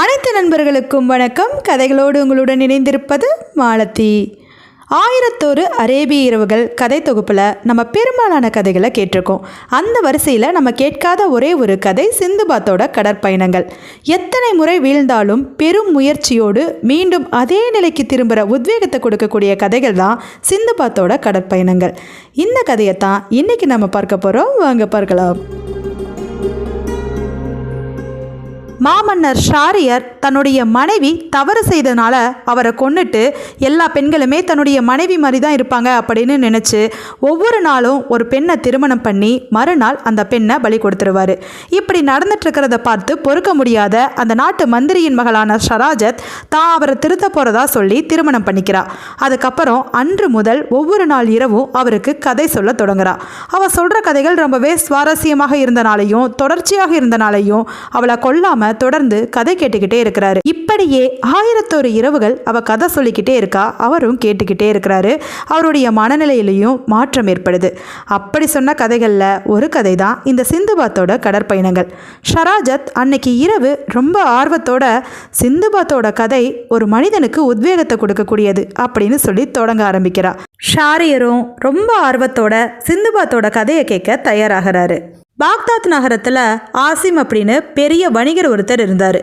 அனைத்து நண்பர்களுக்கும் வணக்கம். கதைகளோடு உங்களுடன் இணைந்திருப்பது மாலத்தி ஆயிரத்தோரு அரேபிய இரவுகள் கதை தொகுப்பில் நம்ம பெரும்பாலான கதைகளை கேட்டிருக்கோம். அந்த வரிசையில் நம்ம கேட்காத ஒரே ஒரு கதை சிந்துபாத்தோட கடற்பயணங்கள். எத்தனை முறை வீழ்ந்தாலும் பெரும் முயற்சியோடு மீண்டும் அதே நிலைக்கு திரும்புகிற உத்வேகத்தை கொடுக்கக்கூடிய கதைகள் தான் சிந்துபாத்தோட கடற்பயணங்கள். இந்த கதையை தான் இன்றைக்கி நம்ம பார்க்க போகிறோம் வாங்க பார்க்கலாம். மாமன்னர் ஷாரியர் தன்னுடைய மனைவி தவறு செய்தனால அவரை கொன்னுட்டு எல்லா பெண்களுமே தன்னுடைய மனைவி மாதிரி தான் இருப்பாங்க அப்படின்னு நினச்சி ஒவ்வொரு நாளும் ஒரு பெண்ணை திருமணம் பண்ணி மறுநாள் அந்த பெண்ணை பலி கொடுத்துருவார். இப்படி நடந்துட்டுருக்கிறத பார்த்து பொறுக்க முடியாத அந்த நாட்டு மந்திரியின் மகளான ஷராஜத் தான் அவரை திருத்த போகிறதா சொல்லி திருமணம் பண்ணிக்கிறா. அதுக்கப்புறம் அன்று முதல் ஒவ்வொரு நாள் இரவும் அவருக்கு கதை சொல்ல தொடங்குறா. அவள் சொல்கிற கதைகள் ரொம்பவே சுவாரஸ்யமாக இருந்தனாலையும் தொடர்ச்சியாக இருந்தனாலையும் அவளை கொல்லாமல் தொடர்ந்து கதை கேட்டுக்கிட்டே இருக்கிறாரு. இப்படியே ஆயிரத்தொரு இரவுகள் அவ கதை சொல்லிக்கிட்டே இருக்கா அவரும் கேட்டுக்கிட்டே இருக்கிறாரு. அவருடைய மனநிலையிலையும் மாற்றம் ஏற்படுது. அப்படி சொன்ன கதைகளில் ஒரு கதை தான் இந்த சிந்துபாத்தோட கடற்பயணங்கள். ஷராஜத் அன்னைக்கு இரவு ரொம்ப ஆர்வத்தோட சிந்துபாத்தோட கதை ஒரு மனிதனுக்கு உத்வேகத்தை கொடுக்கக்கூடியது அப்படின்னு சொல்லி தொடங்க ஆரம்பிக்கிறா. ஷாரியரும் ரொம்ப ஆர்வத்தோட சிந்துபாத்தோட கதையை கேட்க தயாராகிறாரு. பாக்தாத் நகரத்தில் ஆசிம் அப்படின்னு பெரிய வணிகர் ஒருத்தர் இருந்தார்.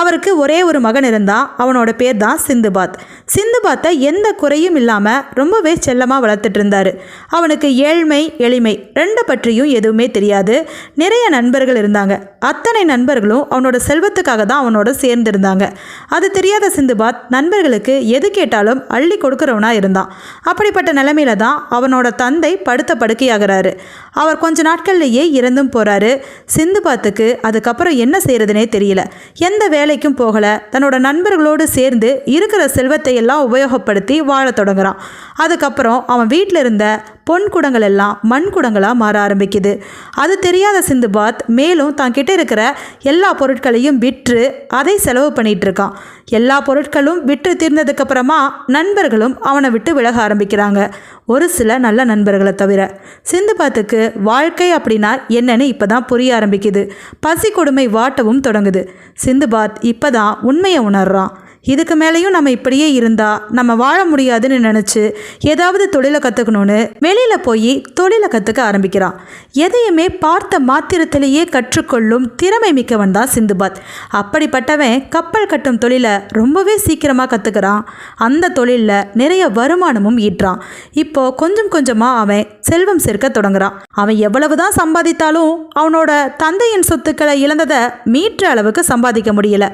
அவருக்கு ஒரே ஒரு மகன் இருந்தான் அவனோட பேர் தான் சிந்துபாத். சிந்துபாத்தை எந்த குறையும் இல்லாமல் ரொம்பவே செல்லமாக வளர்த்துட்டு இருந்தார். அவனுக்கு ஏழ்மை எளிமை ரெண்டை பற்றியும் எதுவுமே தெரியாது. நிறைய நண்பர்கள் இருந்தாங்க. அத்தனை நண்பர்களும் அவனோட செல்வத்துக்காக தான் அவனோட சேர்ந்திருந்தாங்க. அது தெரியாத சிந்துபாத் நண்பர்களுக்கு எது கேட்டாலும் அள்ளி கொடுக்குறவனாக இருந்தான். அப்படிப்பட்ட நிலைமையில தான் அவனோட தந்தை படுத்த படுக்கையாகிறாரு. அவர் கொஞ்ச நாட்கள்லேயே இறந்தும் போகிறாரு சிந்துபாத்துக்கு அதுக்கப்புறம் என்ன செய்கிறதுனே தெரியல. எந்த வேலைக்கும் போகலை. தன்னோட நண்பர்களோடு சேர்ந்து இருக்கிற செல்வத்தை எல்லாம் உபயோகப்படுத்தி வாழத் தொடங்குறான். அதுக்கப்புறம் அவன் வீட்டில் இருந்த பொன் குடங்கள் எல்லாம் மண் குடங்களாக மாற ஆரம்பிக்குது. அது தெரியாத சிந்துபாத் மேலும் தான் கிட்ட இருக்கிற எல்லா பொருட்களையும் விற்று அதை செலவு பண்ணிட்டு இருக்கான். எல்லா பொருட்களும் விற்று தீர்ந்ததுக்கப்புறமா நண்பர்களும் அவனை விட்டு விலக ஆரம்பிக்கிறாங்க. ஒரு சில நல்ல நண்பர்களை தவிர. சிந்துபாத்துக்கு வாழ்க்கை அப்படின்னா என்னன்னு இப்போ தான் புரிய ஆரம்பிக்குது. பசி கொடுமை வாட்டவும் தொடங்குது. சிந்துபாத் இப்போ தான் உண்மையை உணர்றான். இதுக்கு மேலேயும் நம்ம இப்படியே இருந்தால் நம்ம வாழ முடியாதுன்னு நினச்சி ஏதாவது தொழிலை கற்றுக்கணும்னு வெளியில் போய் தொழிலை கற்றுக்க ஆரம்பிக்கிறான். எதையுமே பார்த்த மாத்திரத்திலேயே கற்றுக்கொள்ளும் திறமை மிக்கவன் தான் சிந்துபாத். அப்படிப்பட்டவன் கப்பல் கட்டும் தொழிலை ரொம்பவே சீக்கிரமாக கற்றுக்கிறான் அந்த தொழிலில் நிறைய வருமானமும் ஈட்டுறான். இப்போ கொஞ்சம் கொஞ்சமாக அவன் செல்வம் சேர்க்க தொடங்குறான். அவன் எவ்வளவு தான் சம்பாதித்தாலும் அவனோட தந்தையின் சொத்துக்களை இழந்ததை மீட்ற அளவுக்கு சம்பாதிக்க முடியல.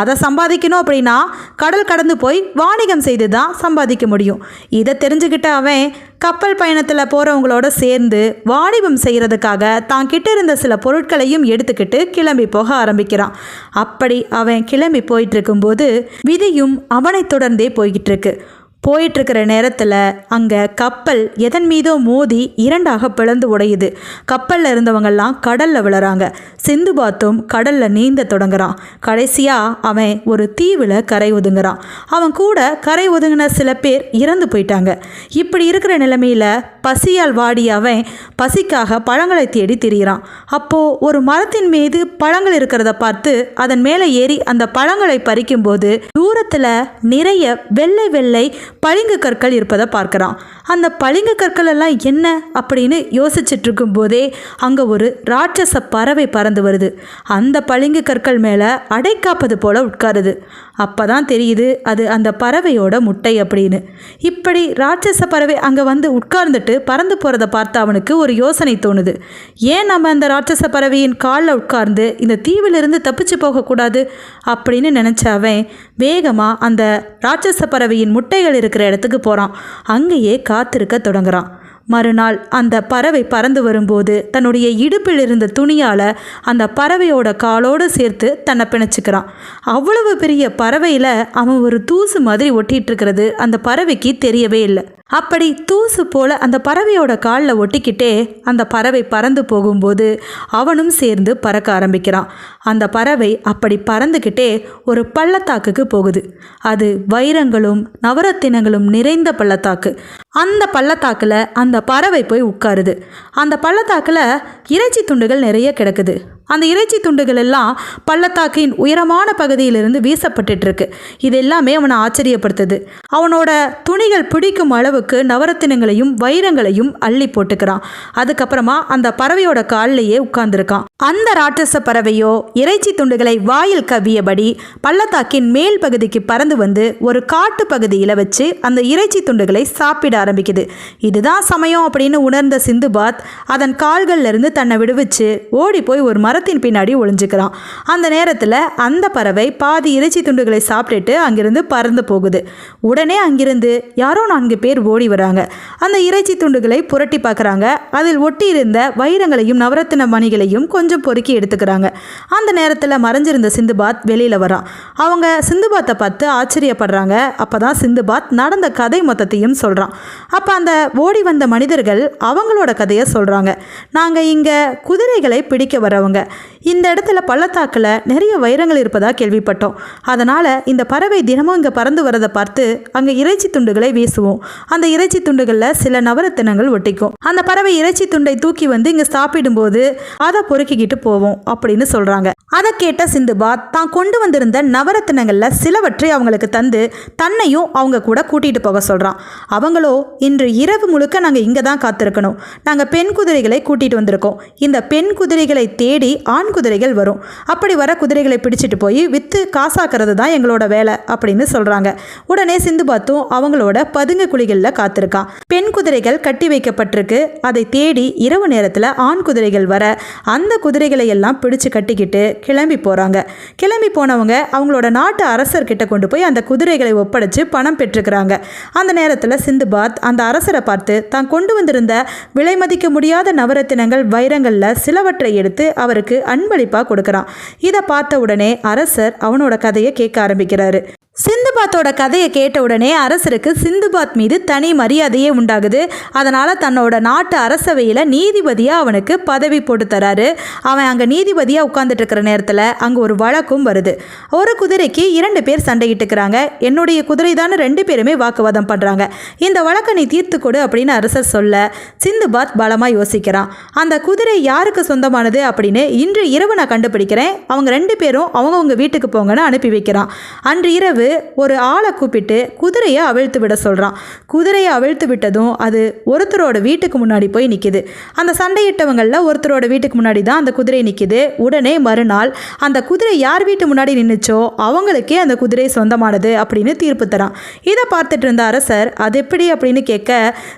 அதை சம்பாதிக்கணும் அப்படின்னா கடல் கடந்து போய் வாணிகம் செய்து தான் சம்பாதிக்க முடியும். இதை தெரிஞ்சுக்கிட்ட அவன் கப்பல் பயணத்தில் போகிறவங்களோட சேர்ந்து வாணிபம் செய்கிறதுக்காக தான் கிட்ட இருந்த சில பொருட்களையும் எடுத்துக்கிட்டு கிளம்பி போக ஆரம்பிக்கிறான். அப்படி அவன் கிளம்பி போயிட்டு இருக்கும்போது விதியும் அவனை தொடர்ந்தே போய்கிட்டு இருக்கு போயிட்டுருக்கிற நேரத்தில் அங்கே கப்பல் எதன் மீதோ மோதி இரண்டாக பிளந்து உடையுது. கப்பலில் இருந்தவங்கெல்லாம் கடலில் விழுறாங்க. சிந்து பாத்தும் கடலில் நீந்த தொடங்குறான். கடைசியாக அவன் ஒரு தீவில் கரை ஒதுங்குறான். அவன் கூட கரை ஒதுங்கின சில பேர் இறந்து போயிட்டாங்க. இப்படி இருக்கிற நிலைமையில் பசியால் வாடி அவன் பசிக்காக பழங்களை தேடி திரியிறான். அப்போது ஒரு மரத்தின் மீது பழங்கள் இருக்கிறத பார்த்து அதன் மேலே ஏறி அந்த பழங்களை பறிக்கும்போது தூரத்தில் நிறைய வெள்ளை வெள்ளை பளிங்கு கற்கள் இருப்பதை பார்க்குறான். அந்த பளிங்கு கற்கள் எல்லாம் என்ன அப்படின்னு யோசிச்சுட்டு போதே அங்கே ஒரு ராட்சச பறவை பறந்து வருது. அந்த பளிங்கு கற்கள் மேலே அடைக்காப்பது போல உட்காருது. அப்போ தான் தெரியுது அது அந்த பறவையோட முட்டை அப்படின்னு. இப்படி ராட்சச பறவை அங்கே வந்து உட்கார்ந்துட்டு பறந்து போகிறத பார்த்து அவனுக்கு ஒரு யோசனை தோணுது. ஏன் நம்ம அந்த ராட்சச பறவையின் காலில் உட்கார்ந்து இந்த தீவிலிருந்து தப்பிச்சு போகக்கூடாது அப்படின்னு நினச்ச அவன் வேகமாக அந்த ராட்சச பறவையின் முட்டைகள் இருக்கிற இடத்துக்கு போகிறான் அங்கேயே காத்திருக்க தொடங்குறான். மறுநாள் அந்த பறவை பறந்து வரும்போது தன்னுடைய இடுப்பில் இருந்த துணியால் அந்த பறவையோட காலோடு சேர்த்து தன்னை பிணைச்சிக்கிறான். அவ்வளவு பெரிய பறவையில் அவன் ஒரு தூசு மாதிரி ஒட்டிகிட்ருக்கிறது இருக்கிறது அந்த பறவைக்கு தெரியவே இல்லை. அப்படி தூசு போல அந்த பறவையோட காலில் ஒட்டிக்கிட்டே அந்த பறவை பறந்து போகும்போது அவனும் சேர்ந்து பறக்க ஆரம்பிக்கிறான். அந்த பறவை அப்படி பறந்துக்கிட்டே ஒரு பள்ளத்தாக்குக்கு போகுது. அது வைரங்களும் நவரத்தினங்களும் நிறைந்த பள்ளத்தாக்கு. அந்த பள்ளத்தாக்கில் அந்த பறவை போய் உட்காருது. அந்த பள்ளத்தாக்கில் இறைச்சி துண்டுகள் நிறைய கிடக்குது. அந்த இறைச்சி துண்டுகள் எல்லாம் பள்ளத்தாக்கின் உயரமான பகுதியிலிருந்து வீசப்பட்டுட்டு இருக்கு இது எல்லாமே அவனை ஆச்சரியப்படுத்துது. அவனோட துணிகள் பிடிக்கும் அளவுக்கு நவரத்தினங்களையும் வைரங்களையும் அள்ளி போட்டுக்கிறான். அதுக்கப்புறமா அந்த பறவையோட காலிலேயே உட்கார்ந்துருக்கான். அந்த ராட்சச பறவையோ இறைச்சி துண்டுகளை வாயில் கவ்வியபடி பள்ளத்தாக்கின் மேல் பகுதிக்கு பறந்து வந்து ஒரு காட்டு பகுதியில் வச்சு அந்த இறைச்சி துண்டுகளை சாப்பிட ஆரம்பிக்குது. இதுதான் சமயம் அப்படின்னு உணர்ந்த சிந்துபாத் அதன் கால்கள்ல இருந்து தன்னை விடுவிச்சு ஓடி போய் ஒரு மரத்தின் பின்னாடி ஒளிஞ்சுக்கிறான். அந்த நேரத்தில் அந்த பறவை பாதி இறைச்சி துண்டுகளை சாப்பிட்டுட்டு அங்கிருந்து பறந்து போகுது. உடனே அங்கிருந்து யாரோ நான்கு பேர் ஓடி வராங்க. அந்த இறைச்சி துண்டுகளை புரட்டி பார்க்குறாங்க அதில் ஒட்டியிருந்த வைரங்களையும் நவரத்தின மணிகளையும் கொஞ்சம் பொறுக்கி எடுத்துக்கிறாங்க. அந்த நேரத்தில் மறைஞ்சிருந்த சிந்துபாத் வெளியில் வரான் அவங்க சிந்துபாத்தை பார்த்து ஆச்சரியப்படுறாங்க. அப்போ தான் சிந்துபாத் நடந்த கதை மொத்தத்தையும் சொல்கிறான் அப்போ அந்த ஓடி வந்த மனிதர்கள் அவங்களோட கதையை சொல்கிறாங்க நாங்கள் இங்கே குதிரைகளை பிடிக்க வரவங்க. இந்த இடத்துல பள்ளத்தாக்கில் நிறைய வைரங்கள் இருப்பதாக கேள்விப்பட்டோம். அதனால் இந்த பறவை தினமும் இங்கே பறந்து வரதை பார்த்து அங்கே இறைச்சி துண்டுகளை வீசுவோம். அந்த இறைச்சி துண்டுகளில் சில நவரத்தினங்கள் ஒட்டிக்கும். அந்த பறவை இறைச்சி துண்டை தூக்கி வந்து இங்கே சாப்பிடும்போது அதை பொறுக்கிக்கிட்டு போவோம் அப்படின்னு சொல்கிறாங்க அதை கேட்ட சிந்துபாத் தான் கொண்டு வந்திருந்த நவரத்தினங்களில் சிலவற்றை அவங்களுக்கு தந்து தன்னையும் அவங்க கூட கூட்டிகிட்டு போக சொல்கிறான் அவங்களோ இன்று இரவு முழுக்க நாங்கள் இங்கே தான் காத்திருக்கணும். நாங்கள் பெண் குதிரைகளை கூட்டிகிட்டு வந்திருக்கோம். இந்த பெண் குதிரைகளை தேடி ஆண் குதிரைகள் வரும். அப்படி வர குதிரைகளை பிடிச்சிட்டு போய் விற்று காசாக்குறது தான் எங்களோட வேலை அப்படின்னு சொல்கிறாங்க உடனே சிந்து பாத்தும் அவங்களோட பதுங்கு குழிகளில் காத்திருக்கான் பெண் குதிரைகள் கட்டி வைக்கப்பட்டிருக்கு. அதை தேடி இரவு நேரத்தில் ஆண் குதிரைகள் வர அந்த குதிரைகளை எல்லாம் பிடிச்சு கட்டிக்கிட்டு கிளம்பி போகிறாங்க கிளம்பி போனவங்க அவங்களோட நாட்டு அரசர்கிட்ட கொண்டு போய் அந்த குதிரைகளை ஒப்படைச்சு பணம் பெற்றுக்கிறாங்க. அந்த நேரத்தில் சிந்துபாத் அந்த அரசரை பார்த்து தான் கொண்டு வந்திருந்த விலை மதிக்க முடியாத நவரத்தினங்கள் வைரங்களில் சிலவற்றை எடுத்து அவருக்கு அன்பளிப்பாக கொடுக்குறான் இதை பார்த்த உடனே அரசர் அவனோட கதையை கேட்க ஆரம்பிக்கிறாரு. சிந்துபாத்தோட கதையை கேட்ட உடனே அரசருக்கு சிந்துபாத் மீது தனி மரியாதையே உண்டாகுது. அதனால் தன்னோட நாட்டு அரசவையில் நீதிபதியாக அவனுக்கு பதவி போட்டு தராரு. அவன் அங்கே நீதிபதியாக உட்காந்துட்டு இருக்கிற நேரத்தில் அங்கே ஒரு வழக்கும் வருது. ஒரு குதிரைக்கு இரண்டு பேர் சண்டையிட்டுக்கிறாங்க என்னுடைய குதிரை தானே ரெண்டு பேருமே வாக்குவாதம் பண்ணுறாங்க இந்த வழக்கை நீ தீர்த்து கொடு அப்படின்னு அரசர் சொல்ல சிந்துபாத் பலமாக யோசிக்கிறான். அந்த குதிரை யாருக்கு சொந்தமானது அப்படின்னு இன்று இரவு நான் கண்டுபிடிக்கிறேன். அவங்க ரெண்டு பேரும் அவங்கவுங்க வீட்டுக்கு போங்கன்னு அனுப்பி வைக்கிறான். அன்று இரவு ஒரு ஆளை கூப்பிட்டு குதிரையை அவிழ்த்து விட சொல்கிறான் குதிரையை அவிழ்த்து விட்டதும் அது ஒருத்தரோட வீட்டுக்கு முன்னாடி போய் நிற்கிது அந்த சண்டையிட்டவங்களில் ஒருத்தரோட வீட்டுக்கு முன்னாடி தான் அந்த குதிரை நிற்கிது உடனே மறுநாள் அந்த குதிரை யார் வீட்டு முன்னாடி நின்றுச்சோ அவங்களுக்கே அந்த குதிரை சொந்தமானது அப்படின்னு தீர்ப்பு தரான். இதை பார்த்துட்டு இருந்த அரசர் அது எப்படி? அப்படின்னு கேட்க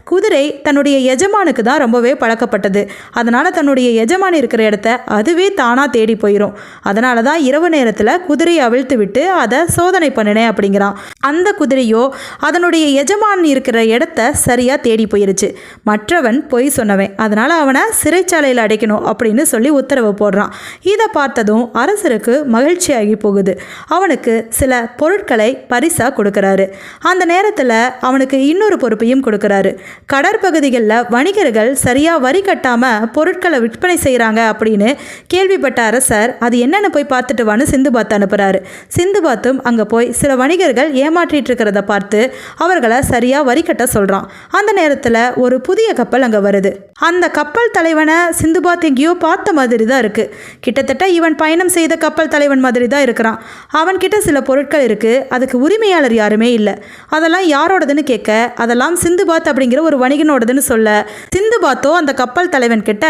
குதிரை தன்னுடைய எஜமானுக்கு தான் ரொம்பவே பழக்கப்பட்டது. அதனால் தன்னுடைய எஜமான் இருக்கிற இடத்த அதுவே தானாக தேடி போயிடும் அதனால தான் இரவு நேரத்தில் குதிரையை அவிழ்த்து விட்டு அதை சோதனை பண்ணினேன் அப்படிங்கிறான். அந்த குதிரையோ அதனுடைய எஜமான் இருக்கிற இடத்த சரியாக தேடி போயிருச்சு. மற்றவன் பொய் சொன்னவன். அதனால் அவனை சிறைச்சாலையில் அடைக்கணும் அப்படின்னு சொல்லி உத்தரவு போடுறான். இதை பார்த்ததும் அரசருக்கு மகிழ்ச்சியாகி போகுது. அவனுக்கு சில பொருட்களை பரிசாக கொடுக்குறாரு. அந்த நேரத்தில் அவனுக்கு இன்னொரு பொறுப்பையும் கொடுக்குறாரு. கடற்பகுதிகளில் வணிகர்கள் சரியாக வரி கட்டாமல் பொருட்களை விற்பனை செய்கிறாங்க அப்படின்னு கேள்விப்பட்ட அரசர் அது என்னென்னு போய் பார்த்துட்டு வான்னு சிந்துபாத் அனுப்புகிறாரு சிந்துபாத்தும் அங்கே போய் சில வணிக வணிகர்கள் ஏமாற்றிட்டு இருக்கிறத பார்த்து அவர்களை சரியாக வரி கட்ட சொல்கிறான் அந்த நேரத்தில் ஒரு புதிய கப்பல் அங்கே வருது. அந்த கப்பல் தலைவனை சிந்துபாத் எங்கேயோ பார்த்த மாதிரி தான் இருக்குது கிட்டத்தட்ட இவன் பயணம் செய்த கப்பல் தலைவன் மாதிரி தான் இருக்கிறான். அவன்கிட்ட சில பொருட்கள் இருக்குது அதுக்கு உரிமையாளர் யாருமே இல்லை. அதெல்லாம் யாரோடதுன்னு கேட்க அதெல்லாம் சிந்துபாத் அப்படிங்கிற ஒரு வணிகனோடதுன்னு சொல்ல சிந்துபாத்தோ அந்த கப்பல் தலைவன் கிட்ட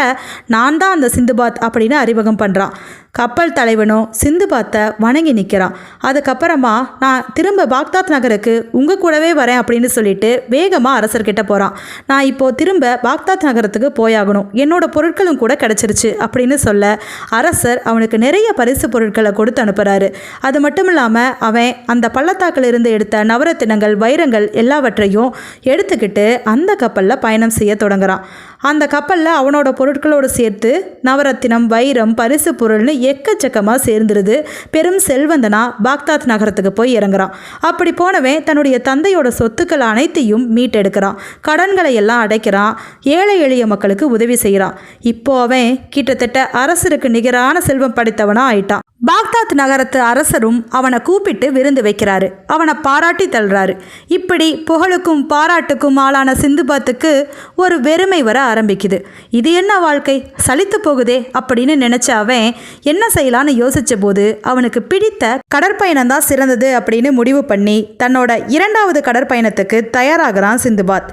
நான் தான் அந்த சிந்துபாத் அப்படின்னு அறிமுகம் பண்ணுறான் கப்பல் தலைவனும் சிந்து பார்த்த வணங்கி நிற்கிறான். அதுக்கப்புறமா நான் திரும்ப பாக்தாத் நகருக்கு உங்கள் கூடவே வரேன் அப்படின்னு சொல்லிட்டு வேகமாக அரசர்கிட்ட போகிறான் நான் இப்போது திரும்ப பாக்தாத் நகரத்துக்கு போயாகணும். என்னோட பொருட்களும் கூட கிடச்சிருச்சு அப்படின்னு சொல்ல அரசர் அவனுக்கு நிறைய பரிசு பொருட்களை கொடுத்து அனுப்புகிறாரு அது மட்டும் இல்லாமல் அவன் அந்த பள்ளத்தாக்கில் இருந்து எடுத்த நவரத்தினங்கள் வைரங்கள் எல்லாவற்றையும் எடுத்துக்கிட்டு அந்த கப்பலில் பயணம் செய்ய தொடங்குறான். அந்த கப்பலில் அவனோட பொருட்களோடு சேர்த்து நவரத்தினம் வைரம் பரிசு பொருள்னு எக்கச்சக்கமாக சேர்ந்துருது. பெரும் செல்வந்தனா பாக்தாத் நகரத்துக்கு போய் இறங்குறான். அப்படி போனவன் தன்னுடைய தந்தையோட சொத்துக்கள் அனைத்தையும் மீட்டெடுக்கிறான். கடன்களை எல்லாம் அடைக்கிறான். ஏழை எளிய மக்களுக்கு உதவி செய்கிறான். இப்போ அவன் கிட்டத்தட்ட அரசருக்கு நிகரான செல்வம் படைத்தவனாக ஆயிட்டான். பாக்தாத் நகரத்து அரசரும் அவனை கூப்பிட்டு விருந்து வைக்கிறாரு. அவனை பாராட்டி தள்ளுறாரு. இப்படி புகழுக்கும் பாராட்டுக்கும் ஆளான சிந்துபாத்துக்கு ஒரு வெறுமை வர ஆரம்பிக்குது. இது என்ன வாழ்க்கை? சலித்து போகுதே அப்படின்னு நினச்ச அவன் என்ன செய்யலான்னு யோசிச்ச போது அவனுக்கு பிடித்த கடற்பயணம் தான் சிறந்தது அப்படின்னு முடிவு பண்ணி தன்னோட இரண்டாவது கடற்பயணத்துக்கு தயாராகிறான் சிந்துபாத்.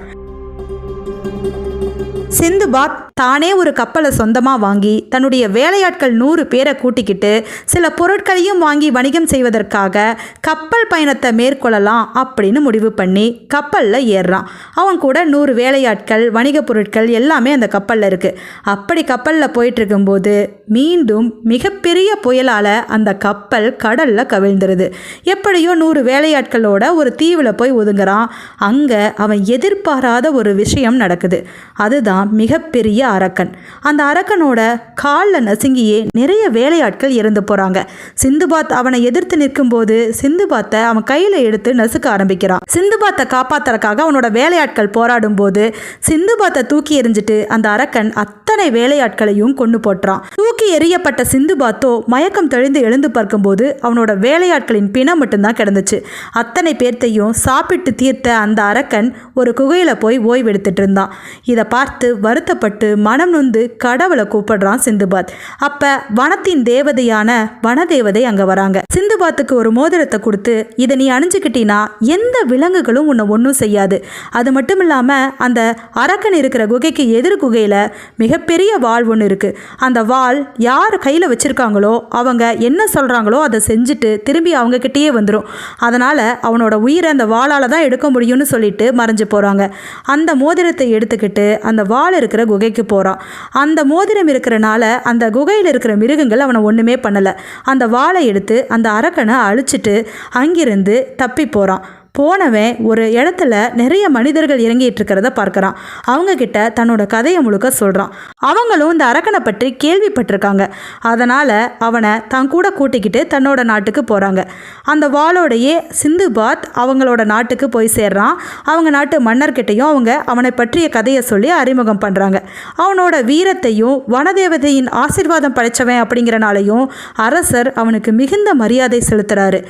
சிந்துபாத் தானே ஒரு கப்பலை சொந்தமாக வாங்கி தன்னுடைய வேலையாட்கள் நூறு பேரை கூட்டிக்கிட்டு சில பொருட்களையும் வாங்கி வணிகம் செய்வதற்காக கப்பல் பயணத்தை மேற்கொள்ளலாம் அப்படின்னு முடிவு பண்ணி கப்பலில் ஏறுறான். அவன் கூட நூறு வேலையாட்கள் வணிக பொருட்கள் எல்லாமே அந்த கப்பலில் இருக்குது அப்படி கப்பலில் போயிட்டுருக்கும்போது மீண்டும் மிகப்பெரிய புயலால் அந்த கப்பல் கடலில் கவிழ்ந்துருது. எப்படியோ நூறு வேலையாட்களோட ஒரு தீவில் போய் ஒதுங்குறான். அங்கே அவன் எதிர்பாராத ஒரு விஷயம் நடக்குது. அதுதான் மிகப்பெரிய அரக்கன். அந்த அரக்கனோட காலில் நசுங்கியே நிறைய வேலையாட்கள் இறந்து போகிறாங்க சிந்துபாத் அவனை எதிர்த்து நிற்கும்போது சிந்துபாத்தை அவன் கையில் எடுத்து நசுக்க ஆரம்பிக்கிறான். சிந்துபாத்தை காப்பாத்துறக்காக அவனோட வேலையாட்கள் போராடும் போது சிந்துபாத்தை தூக்கி எறிஞ்சிட்டு அந்த அரக்கன் அத்தனை வேலையாட்களையும் கொண்டு போட்டுறான். தூக்கி எறியப்பட்ட சிந்துபாத்தோ மயக்கம் தெளிந்து எழுந்து பார்க்கும்போது அவனோட வேலையாட்களின் பிணம் மட்டும்தான் கிடந்துச்சு. அத்தனை பேர்த்தையும் சாப்பிட்டு தீர்த்த அந்த அரக்கன் ஒரு குகையில் போய் ஓய்வெடுத்துட்டு இருந்தான். இதை பார்த்து வருத்தப்பட்டு மனம் நொந்து கடவுளை கூப்பிடுறான் சிந்துபாத். அப்ப வனத்தின் தேவதையான வனதேவதை அங்க வராங்க. சிந்துபாத்துக்கு ஒரு மோதிரத்தை கொடுத்து இதை நீ அணிஞ்சுக்கிட்டீன்னா எந்த விலங்குகளும் உன்னை ஒன்றும் செய்யாது. அது மட்டும் இல்லாம அந்த அரக்கன் இருக்கிற குகைக்கு எதிர் குகையில மிகப்பெரிய வாள் ஒன்று இருக்கு. அந்த வாள் யார் கையில் வச்சிருக்காங்களோ அவங்க என்ன சொல்றாங்களோ அதை செஞ்சுட்டு திரும்பி அவங்க கிட்டேயே வந்துடும் அதனால அவனோட உயிரை அந்த வாளால் தான் எடுக்க முடியும்னு சொல்லிட்டு மறைஞ்சு போறாங்க. அந்த மோதிரத்தை எடுத்துக்கிட்டு அந்த வாள் இருக்கிற குகைக்கு போகிறான் அந்த மோதிரம் இருக்கிறனால அந்த குகையில் இருக்கிற மிருகங்கள் அவனை ஒன்றுமே பண்ணலை. அந்த வாளை எடுத்து அந்த அரக்கனை அழிச்சிட்டு அங்கிருந்து தப்பி போகிறான் போனவன் ஒரு இடத்துல நிறைய மனிதர்கள் இறங்கிட்டு இருக்கிறத பார்க்குறான். அவங்க கிட்ட தன்னோட கதையை முழுக்க சொல்கிறான் அவங்களும் இந்த அரக்கனை பற்றி கேள்விப்பட்டிருக்காங்க. அதனால் அவனை தன் கூட கூட்டிக்கிட்டு தன்னோட நாட்டுக்கு போகிறாங்க அந்த வாளோடையே சிந்து பாத் அவங்களோட நாட்டுக்கு போய் சேர்றான். அவங்க நாட்டு மன்னர்கிட்டையும் அவங்க அவனை பற்றிய கதையை சொல்லி அறிமுகம் பண்ணுறாங்க அவனோட வீரத்தையும் வனதேவதையின் ஆசிர்வாதம் படைச்சவன் அப்படிங்கிறனாலையும் அரசர் அவனுக்கு மிகுந்த மரியாதை செலுத்துறாரு.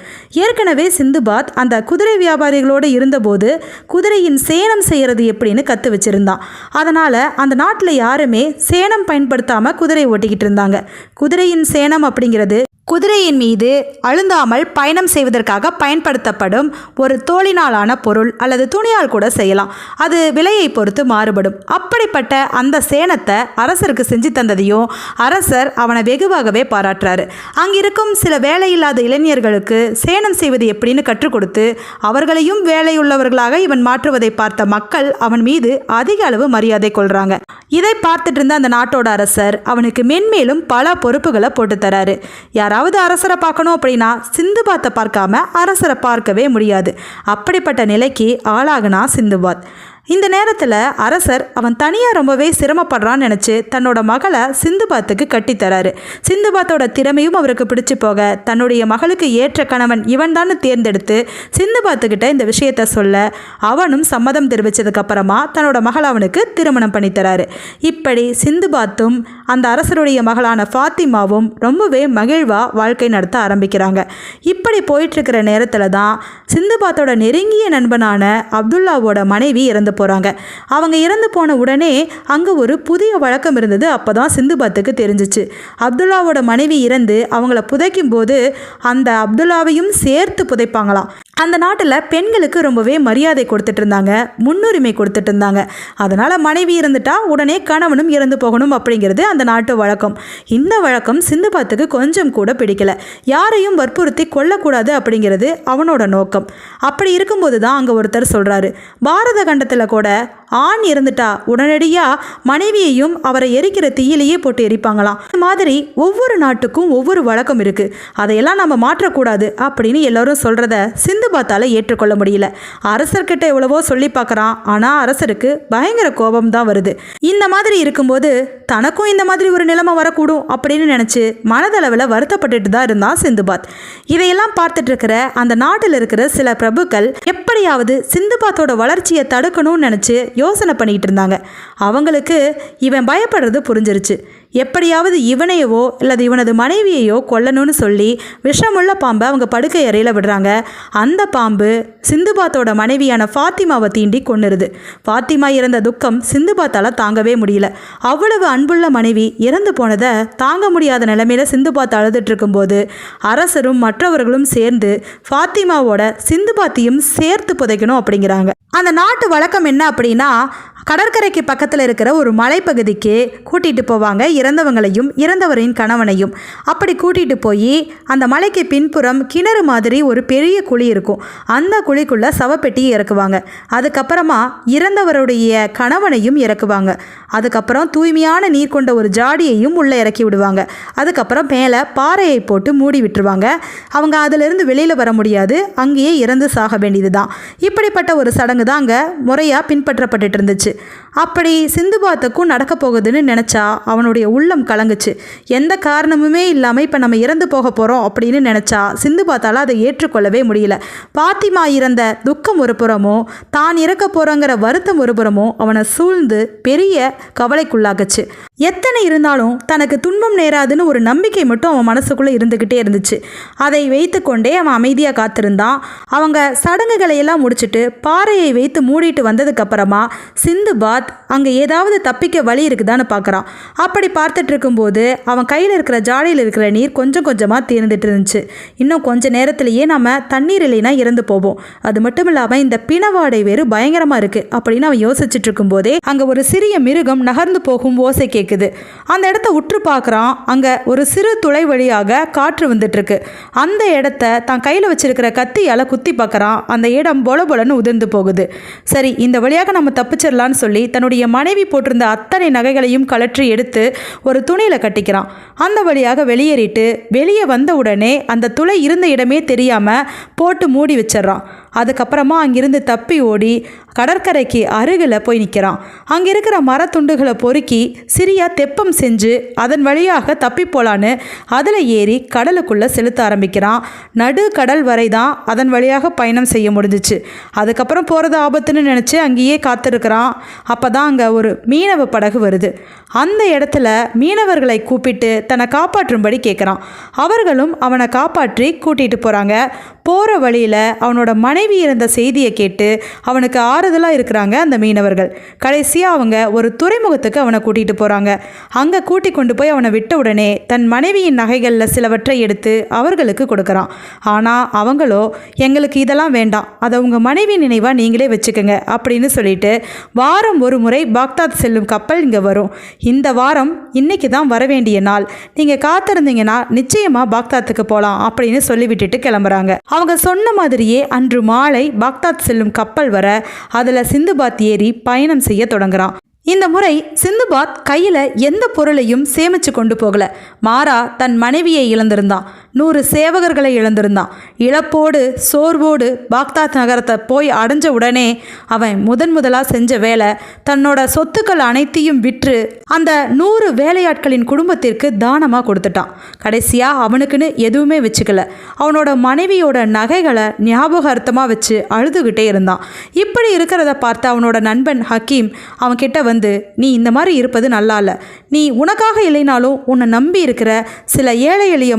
ஏற்கனவே சிந்து பாத் அந்த குதிரை வியாபாரிகளோடு இருந்தபோது குதிரையின் சேனம் செய்கிறது எப்படின்னு கற்று வச்சுருந்தான் அதனால் அந்த நாட்டில் யாருமே சேனம் பயன்படுத்தாமல் குதிரை ஓட்டிக்கிட்டு இருந்தாங்க. குதிரையின் சேனம் அப்படிங்கிறது குதிரையின் மீது அழுந்தாமல் பயணம் செய்வதற்காக பயன்படுத்தப்படும் ஒரு தோளினாலான பொருள் அல்லது துணியால் கூட செய்யலாம். அது விலையை பொறுத்து மாறுபடும். அப்படிப்பட்ட அந்த சேனத்தை அரசருக்கு செஞ்சு தந்ததையும் அரசர் அவனை வெகுவாகவே பாராட்டுறாரு. அங்கிருக்கும் சில வேலையில்லாத இளைஞர்களுக்கு சேனம் செய்வது எப்படின்னு கற்றுக் கொடுத்து அவர்களையும் வேலையுள்ளவர்களாக இவன் மாற்றுவதை பார்த்த மக்கள் அவன் மீது அதிக அளவு மரியாதை கொள்றாங்க. இதை பார்த்துட்டு இருந்த அந்த நாட்டோட அரசர் அவனுக்கு மென்மேலும் பல பொறுப்புகளை போட்டு தராரு. யாராவது அரசரை பார்க்கணும் அப்படின்னா சிந்துபாத்தை பார்க்காம அரசரை பார்க்கவே முடியாது. அப்படிப்பட்ட நிலைக்கு ஆளாகுனா சிந்துபாத். இந்த நேரத்தில் அரசர் அவன் தனியாக ரொம்பவே சிரமப்படுறான்னு நினச்சி தன்னோட மகளை சிந்துபாத்துக்கு கட்டித்தராரு சிந்துபாத்தோட திறமையும் அவருக்கு பிடிச்சி போக தன்னுடைய மகளுக்கு ஏற்ற கணவன் இவன் தான் தேர்ந்தெடுத்து சிந்துபாத்துக்கிட்ட இந்த விஷயத்த சொல்ல அவனும் சம்மதம் தெரிவித்ததுக்கப்புறமா தன்னோட மகள் அவனுக்கு திருமணம் பண்ணித்தராரு இப்படி சிந்துபாத்தும் அந்த அரசருடைய மகளான ஃபாத்திமாவும் ரொம்பவே மகிழ்வாக வாழ்க்கை நடத்த ஆரம்பிக்கிறாங்க. இப்படி போயிட்டுருக்கிற நேரத்தில் தான் சிந்துபாத்தோட நெருங்கிய நண்பனான அப்துல்லாவோட மனைவி இறந்து போகிறாங்க அவங்க இறந்து போன உடனே அங்கே ஒரு புதிய வழக்கம் இருந்தது. அப்போ தான் சிந்துபாத்துக்கு தெரிஞ்சிச்சு. அப்துல்லாவோட மனைவி இறந்து அவங்கள புதைக்கும் போது அந்த அப்துல்லாவையும் சேர்த்து புதைப்பாங்களாம். அந்த நாட்டில் பெண்களுக்கு ரொம்பவே மரியாதை கொடுத்துட்டு இருந்தாங்க முன்னுரிமை கொடுத்துட்டு இருந்தாங்க அதனால் மனைவி இருந்துட்டா உடனே கணவனும் இறந்து போகணும் அப்படிங்கிறது அந்த நாட்டு வழக்கம். இந்த வழக்கம் சிந்துபாத்துக்கு கொஞ்சம் கூட பிடிக்கல. யாரையும் வற்புறுத்தி கொல்லக்கூடாது அப்படிங்கிறது அவனோட நோக்கம். அப்படி இருக்கும்போது தான் அங்கே ஒருத்தர் சொல்கிறாரு பாரத கண்டத்தில் கூட ஆண் இருந்துட்டா உடனடியாக மனைவியையும் அவரை எரிக்கிற தீயிலேயே போட்டு எரிப்பாங்களாம். இந்த மாதிரி ஒவ்வொரு நாட்டுக்கும் ஒவ்வொரு வழக்கம் இருக்குது அதையெல்லாம் நம்ம மாற்றக்கூடாது அப்படின்னு எல்லாரும் சொல்கிறத சிந்து சிந்துபாத்தால் ஏற்றுக்கொள்ள முடியல. அரசர்கிட்ட எவ்வளவோ சொல்லி பார்க்குறான். ஆனால் அரசருக்கு பயங்கர கோபம் தான் வருது. இந்த மாதிரி இருக்கும்போது தனக்கும் இந்த மாதிரி ஒரு நிலைமை வரக்கூடும் அப்படின்னு நினச்சி மனதளவில் வருத்தப்பட்டுட்டு தான் இருந்தான் சிந்துபாத். இதையெல்லாம் பார்த்துட்டு இருக்கிற அந்த நாட்டில் இருக்கிற சில பிரபுக்கள் எப்படியாவது சிந்துபாத்தோட வளர்ச்சியை தடுக்கணும்னு நினச்சி யோசனை பண்ணிட்டு இருந்தாங்க. அவங்களுக்கு இவன் பயப்படுறது புரிஞ்சிருச்சு. எப்படியாவது இவனையவோ அல்லது இவனது மனைவியையோ கொல்லணும்னு சொல்லி விஷமுள்ள பாம்பை அவங்க படுக்கை அறையில் விடுறாங்க. அந்த பாம்பு சிந்துபாத்தோட மனைவியான ஃபாத்திமாவை தீண்டி கொன்னுருது. ஃபாத்திமா இறந்த துக்கம் சிந்துபாத்தால் தாங்கவே முடியல. அவ்வளவு அன்புள்ள மனைவி இறந்து போனதை தாங்க முடியாத நிலைமையில சிந்துபாத் அழுதுட்டு இருக்கும்போது அரசரும் மற்றவர்களும் சேர்ந்து ஃபாத்திமாவோட சிந்துபாத்தியும் சேர்த்து புதைக்கணும் அப்படிங்கிறாங்க. அந்த நாட்டு வழக்கம் என்ன அப்படின்னா கடற்கரைக்கு பக்கத்தில் இருக்கிற ஒரு மலைப்பகுதிக்கு கூட்டிகிட்டு போவாங்க. இறந்தவங்களையும் இறந்தவரின் கணவனையும். அப்படி கூட்டிகிட்டு போய் அந்த மலைக்கு பின்புறம் கிணறு மாதிரி ஒரு பெரிய குழி இருக்கும். அந்த குழிக்குள்ளே சவப்பெட்டியை இறக்குவாங்க. அதுக்கப்புறமா இறந்தவருடைய கணவனையும் இறக்குவாங்க. அதுக்கப்புறம் தூய்மையான நீர் கொண்ட ஒரு ஜாடியையும் உள்ளே இறக்கி விடுவாங்க. அதுக்கப்புறம் மேலே பாறையை போட்டு மூடி விட்டுருவாங்க. அவங்க அதிலிருந்து வெளியில் வர முடியாது. அங்கேயே இறந்து சாக வேண்டியது தான் இப்படிப்பட்ட ஒரு சடங்கு தான் அங்கே முறையாக பின்பற்றப்பட்டுட்டு இருந்துச்சு. அப்படி சிந்துபாத்துக்கும் நடக்க போகுதுன்னு நினச்சா அவனுடைய உள்ளம் கலங்குச்சு. எந்த காரணமுமே இல்லாமல் இப்போ நம்ம இறந்து போக போகிறோம் அப்படின்னு நினச்சா சிந்துபாத்தால் அதை ஏற்றுக்கொள்ளவே முடியல. பாத்திமா இறந்த துக்கம் ஒரு புறமோ தான் இறக்க போகிறோங்கிற வருத்தம் ஒரு புறமோ அவனை சூழ்ந்து பெரிய கவலைக்குள்ளாக்குச்சு எத்தனை இருந்தாலும் தனக்கு துன்பம் நேராதுன்னு ஒரு நம்பிக்கை மட்டும் அவன் மனசுக்குள்ளே இருந்துக்கிட்டே இருந்துச்சு. அதை வைத்துக்கொண்டே அவன் அமைதியாக காத்திருந்தான். அவங்க சடங்குகளை எல்லாம் முடிச்சுட்டு பாறையை வைத்து மூடிட்டு வந்ததுக்கப்புறமா சிந்து பாத் அங்கே ஏதாவது தப்பிக்க வழி இருக்குதான்னு பார்க்குறான் அப்படி பார்த்துட்டு இருக்கும்போது அவன் கையில் இருக்கிற ஜாடியில் இருக்கிற நீர் கொஞ்சம் கொஞ்சமாக தீர்ந்துட்டு இருந்துச்சு. இன்னும் கொஞ்ச நேரத்திலேயே நம்ம தண்ணீர் இல்லைன்னா இறந்து போவோம். அது மட்டும் இல்லாமல் இந்த பிணவாடை வேறு பயங்கரமாக இருக்குது அப்படின்னு அவன் யோசிச்சுட்டு இருக்கும்போதே அங்கே ஒரு சிறிய மிருகம் நகர்ந்து போகும் ஓசை கேட்குது அந்த இடத்த உற்று பார்க்குறான். அங்கே ஒரு சிறு துளை வழியாக காற்று வந்துட்டுருக்கு. அந்த இடத்த தான் கையில் வச்சிருக்கிற கத்தியால் குத்தி பார்க்குறான். அந்த இடம் பொல பொலன்னு உதிர்ந்து போகுது. சரி இந்த வழியாக நம்ம தப்பிச்சிடலான்னு சொல்லி தன்னுடைய மனைவி போட்டிருந்த அத்தனை நகைகளையும் கலற்றி எடுத்து ஒரு துணியில் கட்டிக்கிறான். அந்த வழியாக வெளியேறிட்டு வெளியே வந்த உடனே அந்த துளை இருந்த இடமே தெரியாமல் போட்டு மூடி வச்சிடுறான். அதுக்கப்புறமா அங்கிருந்து தப்பி ஓடி கடற்கரைக்கு அருகில் போய் நிற்கிறான் அங்கே இருக்கிற மரத்துண்டுகளை பொறுக்கி சிறியா தெப்பம் செஞ்சு அதன் வழியாக தப்பி போலான்னு அதில் ஏறி கடலுக்குள்ளே செலுத்த ஆரம்பிக்கிறான். நடு கடல் வரை தான் அதன் வழியாக பயணம் செய்ய முடிஞ்சிச்சு. அதுக்கப்புறம் போகிறது ஆபத்துன்னு நினச்சி அங்கேயே காத்திருக்கிறான். அப்போ தான் அங்கே ஒரு மீனவ படகு வருது. அந்த இடத்துல மீனவர்களை கூப்பிட்டு தன்னை காப்பாற்றும்படி கேட்குறான் அவர்களும் அவனை காப்பாற்றி கூட்டிகிட்டு போகிறாங்க போகிற வழியில் அவனோட மனைவி இருந்த செய்தியை கேட்டு அவனுக்கு ஆறுதலாக இருக்கிறாங்க அந்த மீனவர்கள். கடைசியாக அவங்க ஒரு துறைமுகத்துக்கு அவனை கூட்டிகிட்டு போகிறாங்க அங்கே கூட்டி கொண்டு போய் அவனை விட்ட உடனே தன் மனைவியின் நகைகளில் சிலவற்றை எடுத்து அவர்களுக்கு கொடுக்குறான். ஆனால் அவங்களோ எங்களுக்கு இதெல்லாம் வேண்டாம். அதை உங்கள் மனைவி நினைவாக நீங்களே வச்சுக்கோங்க அப்படின்னு சொல்லிட்டு வாரம் ஒரு முறை பாக்தாத் செல்லும் கப்பல் இங்கே வரும். இந்த வாரம் இன்னைக்கு தான் வர வேண்டிய நாள். நீங்கள் காத்திருந்தீங்கன்னா நிச்சயமாக பாக்தாத்துக்கு போகலாம் அப்படின்னு சொல்லி விட்டுட்டு கிளம்புறாங்க. அவங்க சொன்ன மாதிரியே அன்று மாலை பாக்தாத் செல்லும் கப்பல் வர அதில் சிந்துபாத் ஏறி பயணம் செய்ய தொடங்குறான். இந்த முறை சிந்துபாத் கையில் எந்த பொருளையும் சேமித்து கொண்டு போகல. மாறா தன் மனைவியை இழந்திருந்தான். நூறு சேவகர்களை இழந்திருந்தான். இழப்போடு சோர்வோடு பாக்தாத் நகரத்தை போய் அடைஞ்ச உடனே அவன் முதன் முதலாக செஞ்ச வேலை தன்னோட சொத்துக்கள் அனைத்தையும் விற்று அந்த நூறு வேலையாட்களின் குடும்பத்திற்கு தானமாக கொடுத்துட்டான். கடைசியாக அவனுக்குன்னு எதுவுமே வச்சுக்கல. அவனோட மனைவியோட நகைகளை ஞாபகார்த்தமாக வச்சு அழுதுகிட்டே இருந்தான். இப்படி இருக்கிறத பார்த்து அவனோட நண்பன் ஹக்கீம் அவன்கிட்ட வந்து நீ இந்த மாதிரி இருப்பது நல்லா இல்லை. நீ உனக்காக இல்லைனாலும் உன்னை நம்பி இருக்கிற சில ஏழை எளிய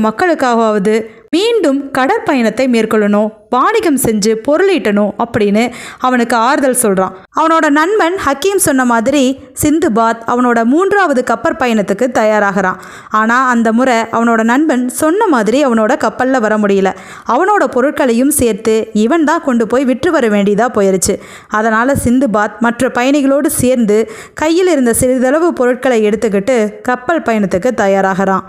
மக்களுக்காகவாவது மீண்டும் கடற்பயணத்தை மேற்கொள்ளணும் வாணிகம் செஞ்சு பொருளீட்டணும் அப்படின்னு அவனுக்கு ஆறுதல் சொல்கிறான் அவனோட நண்பன் ஹக்கீம் சொன்ன மாதிரி சிந்து பாத் அவனோட மூன்றாவது கப்பற் பயணத்துக்கு தயாராகிறான். ஆனால் அந்த முறை அவனோட நண்பன் சொன்ன மாதிரி அவனோட கப்பலில் வர முடியல. அவனோட பொருட்களையும் சேர்த்து இவன் தான் கொண்டு போய் விற்று வர வேண்டியதாக போயிருச்சு. அதனால் சிந்து பாத் மற்ற பயணிகளோடு சேர்ந்து கையில் இருந்த சிறிதளவு பொருட்களை எடுத்துக்கிட்டு கப்பல் பயணத்துக்கு தயாராகிறான்.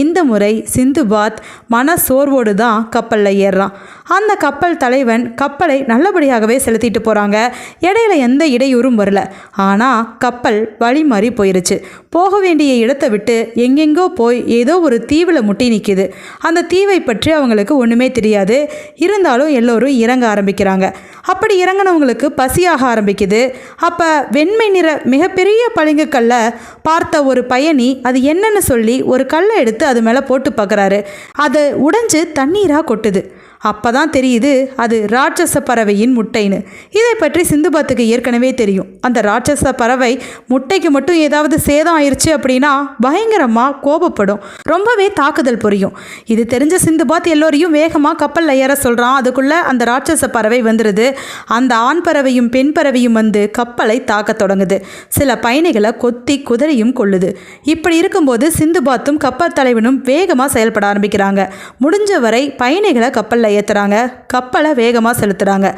இந்த முறை சிந்துபாத் மன சோர்வோடு தான் கப்பலில் ஏறுறான். அந்த கப்பல் தலைவன் கப்பலை நல்லபடியாகவே செலுத்திட்டு போகிறாங்க இடையில எந்த இடையூறும் வரல. ஆனால் கப்பல் வழி மாறி போயிருச்சு. போக வேண்டிய இடத்தை விட்டு எங்கெங்கோ போய் ஏதோ ஒரு தீவில் முட்டி நிற்கிது அந்த தீவை பற்றி அவங்களுக்கு ஒன்றுமே தெரியாது. இருந்தாலும் எல்லோரும் இறங்க ஆரம்பிக்கிறாங்க. அப்படி இறங்கினவங்களுக்கு பசியாக ஆரம்பிக்குது. அப்போ வெண்மை நிற மிகப்பெரிய பளிங்குக்கல்லை பார்த்த ஒரு பயணி அது என்னன்னு சொல்லி ஒரு கல்லை எடுத்து அது மேலே போட்டு பார்க்குறாரு அது உடைஞ்சு தண்ணீராக கொட்டுது. அப்போ தான் தெரியுது அது ராட்சச பறவையின் முட்டைன்னு. இதை பற்றி சிந்துபாத்துக்கு ஏற்கனவே தெரியும். அந்த ராட்சச பறவை முட்டைக்கு மட்டும் ஏதாவது சேதம் ஆயிடுச்சு அப்படின்னா பயங்கரமாக கோபப்படும். ரொம்பவே தாக்குதல் புரியும். இது தெரிஞ்ச சிந்துபாத் எல்லோரையும் வேகமாக கப்பலில் ஏற சொல்கிறான் அதுக்குள்ளே அந்த ராட்சச பறவை வந்துடுது அந்த ஆண் பறவையும் பெண் பறவையும் வந்து கப்பலை தாக்க தொடங்குது. சில பயணிகளை கொத்தி குதிரையும் கொள்ளுது. இப்படி இருக்கும்போது சிந்துபாத்தும் கப்பல் தலைவனும் வேகமாக செயல்பட ஆரம்பிக்கிறாங்க. முடிஞ்ச வரை பயணிகளை கப்பலில் ஏற்றுறாங்க கப்பலை வேகமாக செலுத்துகிறாங்க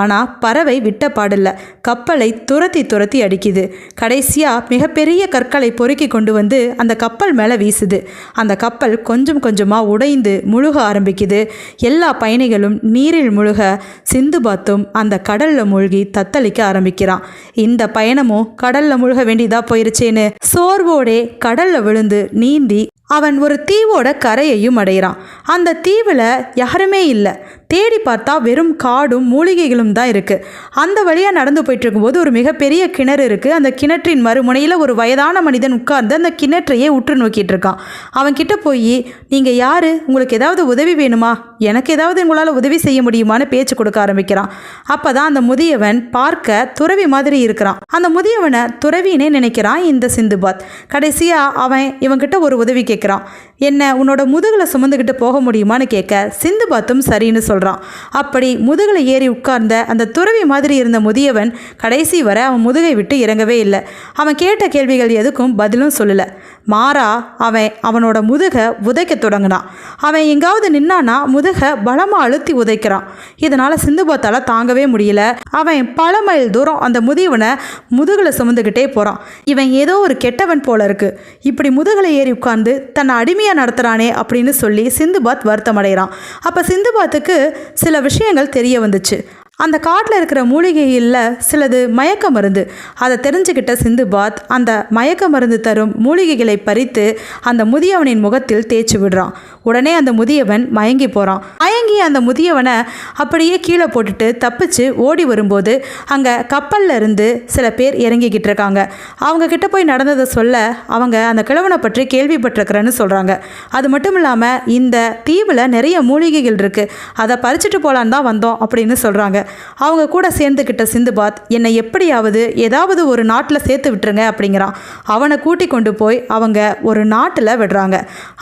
ஆனால் பறவை விட்ட பாடில்ல. கப்பலை துரத்தி துரத்தி அடிக்குது. கடைசியாக மிகப்பெரிய கற்களை பொறுக்கி கொண்டு வந்து அந்த கப்பல் மேலே வீசுது. அந்த கப்பல் கொஞ்சம் கொஞ்சமாக உடைந்து முழுக ஆரம்பிக்குது. எல்லா பயணிகளும் நீரில் முழுக சிந்து பாத்தும் அந்த கடலில் மூழ்கி தத்தளிக்க ஆரம்பிக்கிறான். இந்த பயணமும் கடலில் முழுக வேண்டியதா போயிருச்சேன்னு சோர்வோடே கடலில் விழுந்து நீந்தி அவன் ஒரு தீவோட கரையையும் அடைகிறான். அந்த தீவில் யாருமே இல்லை. தேடி பார்த்தா வெறும் காடும் மூலிகைகளும் தான் இருக்குது அந்த வழியாக நடந்து போயிட்டுருக்கும்போது ஒரு மிகப்பெரிய கிணறு இருக்குது அந்த கிணற்றின் மறுமுனையில் ஒரு வயதான மனிதன் உட்கார்ந்து அந்த கிணற்றையே உற்று நோக்கிட்டு இருக்கான். அவன் கிட்ட போய் நீங்கள் யார்? உங்களுக்கு ஏதாவது உதவி வேணுமா? எனக்கு ஏதாவது உங்களால் உதவி செய்ய முடியுமான்னு பேச்சு கொடுக்க ஆரம்பிக்கிறான். அப்போ தான் அந்த முதியவன் பார்க்க துறவி மாதிரி இருக்கிறான். அந்த முதியவனை துறவினே நினைக்கிறான் இந்த சிந்துபாத். கடைசியாக அவன் இவன்கிட்ட ஒரு உதவி கேட்குறான் என்ன உன்னோட முதுகில் சுமந்துக்கிட்டு போக முடியுமான்னு கேட்க சிந்து பாத்தும் சரின்னு சொல்கிறான் அப்படி முதுகில் ஏறி உட்கார்ந்த அந்த துறவி மாதிரி இருந்த முதியவன் கடைசி வரை அவன் முதுகை விட்டு இறங்கவே இல்லை. அவன் கேட்ட கேள்விகள் எதுக்கும் பதிலும் சொல்லலை. மாறா அவன் அவனோட முதுகை உதைக்க தொடங்கினான். அவன் எங்காவது நின்னானா முதுகை பலமாக அழுத்தி உதைக்கிறான். இதனால் சிந்துபாத்தால் தாங்கவே முடியல. அவன் பல மைல் தூரம் அந்த முதியவனை முதுகில் சுமந்துக்கிட்டே போகிறான் இவன் ஏதோ ஒரு கெட்டவன் போல இருக்கு. இப்படி முதுகில் ஏறி உட்கார்ந்து தன்னை அடிமையாக நடத்துகிறானே அப்படின்னு சொல்லி சிந்துபாத் வருத்தம் அடைகிறான் அப்போ சிந்துபாத்துக்கு சில விஷயங்கள் தெரிய வந்துச்சு. அந்த காட்டில் இருக்கிற மூலிகையில் சிலது மயக்க மருந்து. அதை தெரிஞ்சுக்கிட்ட சிந்துபாத் அந்த மயக்க மருந்து தரும் மூலிகைகளை பறித்து அந்த முதியவனின் முகத்தில் தேய்ச்சி விடுறான். உடனே அந்த முதியவன் மயங்கி போகிறான் மயங்கி அந்த முதியவனை அப்படியே கீழே போட்டுட்டு தப்பிச்சு ஓடி வரும்போது அங்கே கப்பல்ல இருந்து சில பேர் இறங்கிக்கிட்டு இருக்காங்க. அவங்க கிட்ட போய் நடந்ததை சொல்ல அவங்க அந்த கிழவனை பற்றி கேள்விப்பட்டிருக்கிறேன்னு சொல்கிறாங்க அது மட்டும் இல்லாமல் இந்த தீவில் நிறைய மூலிகைகள் இருக்குது அதை பறிச்சுட்டு போகலான்னு தான் வந்தோம் அப்படின்னு சொல்கிறாங்க அவங்க கூட சேர்ந்துக்கிட்ட சிந்துபாத் என்னை எப்படியாவது ஏதாவது ஒரு நாட்டில் சேர்த்து விட்டுருங்க அப்படிங்கிறான். அவனை கூட்டி கொண்டு போய் அவங்க ஒரு நாட்டில் விடுறாங்க.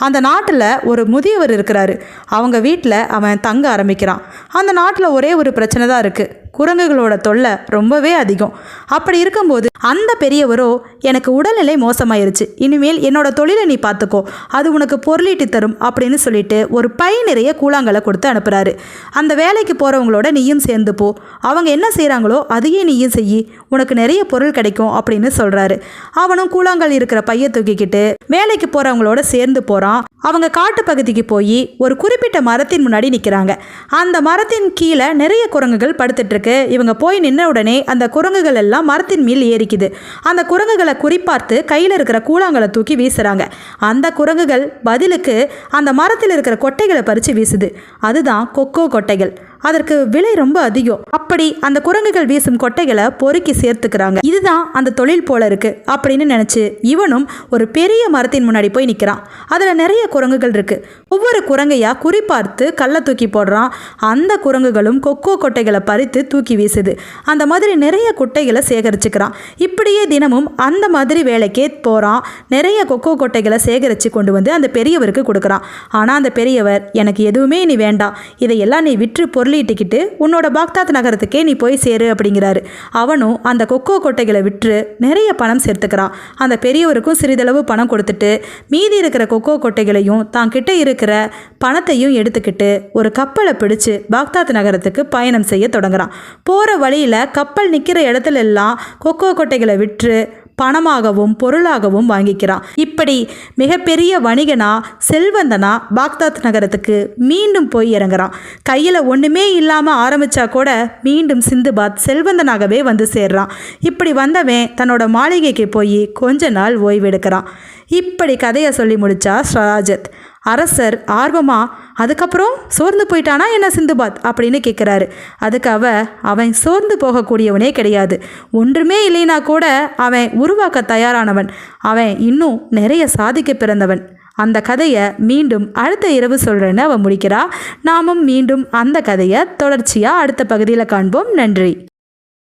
அந்த நாட்டில் ஒரு முதியவர் இருக்கிறாரு. அவங்க வீட்டில் அவன் தங்க ஆரம்பிக்கிறான். அந்த நாட்டில் ஒரே ஒரு பிரச்சனை தான் இருக்குது குரங்குகளோட தொல்லை ரொம்பவே அதிகம். அப்படி இருக்கும்போது அந்த பெரியவரோ எனக்கு உடல்நிலை மோசமாயிருச்சு. இனிமேல் என்னோட தொழிலை நீ பார்த்துக்கோ. அது உனக்கு பொருளீட்டி தரும் அப்படின்னு சொல்லிட்டு ஒரு பை நிறைய கூழாங்கலை கொடுத்து அனுப்புகிறாரு அந்த வேலைக்கு போகிறவங்களோட நீயும் சேர்ந்து போ. அவங்க என்ன செய்கிறாங்களோ அதையே நீயும் செய்யி. உனக்கு நிறைய பொருள் கிடைக்கும் அப்படின்னு சொல்கிறாரு அவனும் கூழாங்கல் இருக்கிற பையை தூக்கிக்கிட்டு வேலைக்கு போகிறவங்களோட சேர்ந்து போகிறான் அவங்க காட்டு பகுதிக்கு போய் ஒரு குறிப்பிட்ட மரத்தின் முன்னாடி நிற்கிறாங்க அந்த மரத்தின் கீழே நிறைய குரங்குகள் படுத்துட்டு இருக்கு. இவங்க போய் நின்ன உடனே அந்த குரங்குகள் எல்லாம் மரத்தின் மேல் ஏறிக்குது. அந்த குரங்குகளை குறிப்பார்த்து கையில் இருக்கிற கூழாங்கலை தூக்கி வீசுறாங்க. அந்த குரங்குகள் பதிலுக்கு அந்த மரத்தில் இருக்கிற கொட்டைகளை பறித்து வீசுது. அதுதான் கொக்கோ கொட்டைகள். அதற்கு விலை ரொம்ப அதிகம். அப்படி அந்த குரங்குகள் வீசும் கொட்டைகளை பொறுக்கி சேர்த்துக்கிறாங்க. இதுதான் அந்த தொழில் போல இருக்கு அப்படின்னு நினைச்சு இவனும் ஒரு பெரிய மரத்தின் முன்னாடி போய் நிற்கிறான் அதில் நிறைய குரங்குகள் இருக்கு. ஒவ்வொரு குரங்கையா குறிப்பார்த்து கல்லை தூக்கி போடுறான். அந்த குரங்குகளும் கொக்கோ கொட்டைகளை பறித்து தூக்கி வீசுது. அந்த மாதிரி நிறைய குட்டைகளை சேகரிச்சுக்கிறான். இப்படியே தினமும் அந்த மாதிரி வேலைக்கே போகிறான் நிறைய கொக்கோ கொட்டைகளை சேகரித்து கொண்டு வந்து அந்த பெரியவருக்கு கொடுக்குறான். ஆனால் அந்த பெரியவர் எனக்கு எதுவுமே நீ வேண்டாம். இதையெல்லாம் நீ விற்று பொருள் சொல்லிட்டுக்கிட்டு உன்னோட பாக்தாத் நகரத்துக்கே நீ போய் சேரு அப்படிங்கிறாரு. அவனும் அந்த கொக்கோ கொட்டைகளை விற்று நிறைய பணம் சேர்த்துக்கிறான். அந்த பெரியவருக்கும் சிறிதளவு பணம் கொடுத்துட்டு மீதி இருக்கிற கொக்கோ கொட்டைகளையும் தான் கிட்ட இருக்கிற பணத்தையும் எடுத்துக்கிட்டு ஒரு கப்பலை பிடிச்சு பாக்தாத் நகரத்துக்கு பயணம் செய்ய தொடங்குறான். போகிற வழியில் கப்பல் நிற்கிற இடத்துல எல்லாம் கொக்கோ கொட்டைகளை விற்று பணமாகவும் பொருளாகவும் வாங்கிக்கிறான் இப்படி மிகப்பெரிய வணிகனா செல்வந்தனா பாக்தாத் நகரத்துக்கு மீண்டும் போய் இறங்குறான் கையில் ஒன்றுமே இல்லாமல் ஆரம்பிச்சா கூட மீண்டும் சிந்துபாத் செல்வந்தனாகவே வந்து சேர்றான் இப்படி வந்தவன் தன்னோட மாளிகைக்கு போய் கொஞ்ச நாள் ஓய்வெடுக்கிறான். இப்படி கதையை சொல்லி முடித்தா ஸ்வராஜத். அரசர் ஆர்வமாக அதுக்கப்புறம் சோர்ந்து போயிட்டானா என்ன சிந்துபாத்? அப்படின்னு கேட்குறாரு அதுக்கு அவ அவன் சோர்ந்து போகக்கூடியவனே கிடையாது. ஒன்றுமே இல்லைனா கூட அவன் உருவாக்க தயாரானவன். அவன் இன்னும் நிறைய சாதிக்க பிறந்தவன். அந்த கதையை மீண்டும் அடுத்த இரவு சொல்கிறேன்னு அவன் முடிக்கிறா. நாமும் மீண்டும் அந்த கதையை தொடர்ச்சியாக அடுத்த பகுதியில் காண்போம். நன்றி.